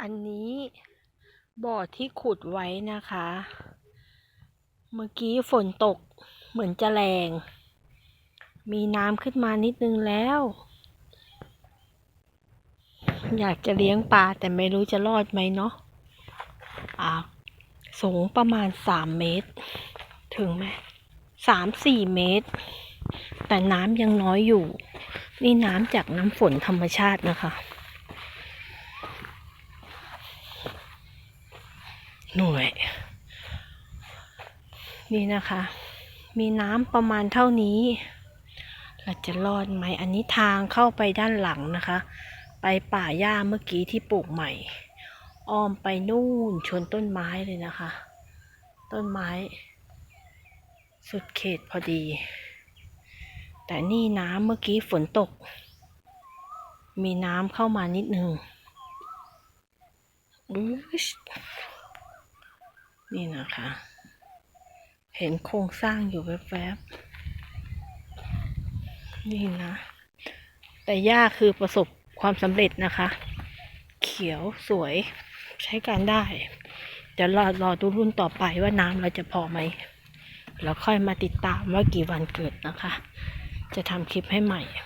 อันนี้บ่อที่ขุดไว้นะคะ เมื่อกี้ฝนตกเหมือนจะแรง มีน้ำขึ้นมานิดนึงแล้ว อยากจะเลี้ยงปลาแต่ไม่รู้จะรอดไหมเนาะอ่าสูงประมาณสามเมตร ถึงไหมสามสี่เมตร แต่น้ำยังน้อยอยู่ นี่น้ำจากน้ำฝนธรรมชาตินะคะ หน่วย นี่นะคะ มีน้ำประมาณเท่านี้ เราจะรอดไหม อันนี้ทางเข้าไปด้านหลังนะคะ ไปป่าหญ้าเมื่อกี้ที่ปลูกใหม่ อ้อมไปนู่นชนต้นไม้เลยนะคะ ต้นไม้ สุดเขตพอดี แต่นี่น้ำเมื่อกี้ฝนตก มีน้ำเข้ามานิดนึงอุ๊ย นี่นะคะ เห็นโครงสร้างอยู่แวบๆ นี่นะ แต่ย่าคือประสบความสำเร็จนะคะ เขียวสวยใช้การได้ เดี๋ยวรอรอดูรุ่นต่อไปว่าน้ำเราจะพอไหม แล้วค่อยมาติดตามว่ากี่วันเกิดนะคะ จะทำคลิปให้ใหม่